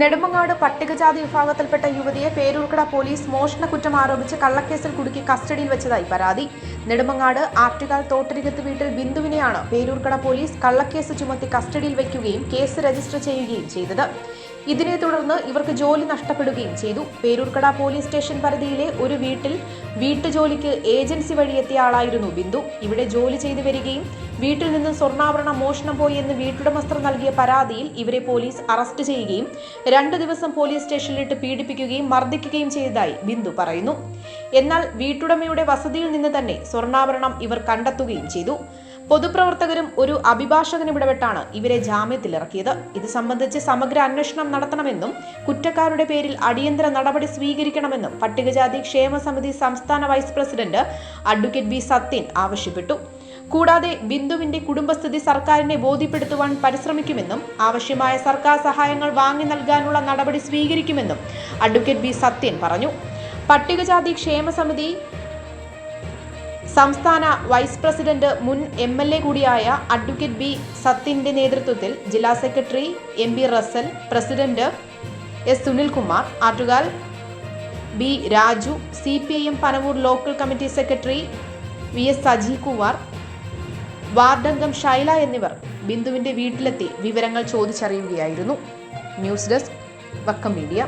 നെടുമങ്ങാട് പട്ടികജാതി വിഭാഗത്തിൽപ്പെട്ട യുവതിയെ പേരൂർക്കട പോലീസ് മോഷണ കുറ്റം ആരോപിച്ച് കള്ളക്കേസിൽ കുടുക്കി കസ്റ്റഡിയിൽ വെച്ചതായി പരാതി. നെടുമങ്ങാട് ആറ്റുകാൽ തോട്ടരികത്ത് വീട്ടിൽ ബിന്ദുവിനെയാണ് പേരൂർക്കട പോലീസ് കള്ളക്കേസ് ചുമത്തി കസ്റ്റഡിയിൽ വയ്ക്കുകയും കേസ് രജിസ്റ്റർ ചെയ്യുകയും ചെയ്തത്. ഇതിനെ തുടർന്ന് ഇവർക്ക് ജോലി നഷ്ടപ്പെടുകയും ചെയ്തു. പേരൂർക്കട പോലീസ് സ്റ്റേഷൻ പരിധിയിലെ ഒരു വീട്ടിൽ വീട്ടുജോലിക്ക് ഏജൻസി വഴി എത്തിയ ആളായിരുന്നു ബിന്ദു. ഇവിടെ ജോലി ചെയ്തു വരികയും വീട്ടിൽ നിന്ന് സ്വർണാഭരണം മോഷണം പോയി എന്ന് വീട്ടുടമസ്ഥർ നൽകിയ പരാതിയിൽ ഇവരെ പോലീസ് അറസ്റ്റ് ചെയ്യുകയും രണ്ടു ദിവസം പോലീസ് സ്റ്റേഷനിലിട്ട് പീഡിപ്പിക്കുകയും മർദ്ദിക്കുകയും ചെയ്തതായി ബിന്ദു പറയുന്നു. എന്നാൽ വീട്ടുടമയുടെ വസതിയിൽ നിന്ന് തന്നെ സ്വർണാഭരണം ഇവർ കണ്ടെത്തുകയും ചെയ്തു. പൊതുപ്രവർത്തകരും ഒരു അഭിഭാഷകനും ഇടപെട്ടാണ് ഇവരെ ജാമ്യത്തിലിറക്കിയത്. ഇത് സംബന്ധിച്ച് സമഗ്ര അന്വേഷണം നടത്തണമെന്നും കുറ്റക്കാരുടെ പേരിൽ അടിയന്തര നടപടി സ്വീകരിക്കണമെന്നും പട്ടികജാതി ക്ഷേമ സമിതി സംസ്ഥാന vice president advocate B Sathyan ആവശ്യപ്പെട്ടു. കൂടാതെ ബിന്ദുവിന്റെ കുടുംബസ്ഥിതി സർക്കാരിനെ ബോധ്യപ്പെടുത്തുവാൻ പരിശ്രമിക്കുമെന്നും ആവശ്യമായ സർക്കാർ സഹായങ്ങൾ വാങ്ങി നൽകാനുള്ള നടപടി സ്വീകരിക്കുമെന്നും അഡ്വക്കേറ്റ് ബി സത്യൻ പറഞ്ഞു. പട്ടികജാതി ക്ഷേമ സമിതി സംസ്ഥാന വൈസ് പ്രസിഡന്റ് മുൻ എം എൽ എ കൂടിയായ അഡ്വക്കേറ്റ് ബി സത്തിന്റെ നേതൃത്വത്തിൽ ജില്ലാ secretary M B Rasal president S Sunilkumar Attukal B Raju C P I M Panavoor local committee secretary V S Saji Kumar വാർഡംഗം Shaila എന്നിവർ ബിന്ദുവിന്റെ വീട്ടിലെത്തി വിവരങ്ങൾ ചോദിച്ചറിയുകയായിരുന്നു. News desk Vakkom media.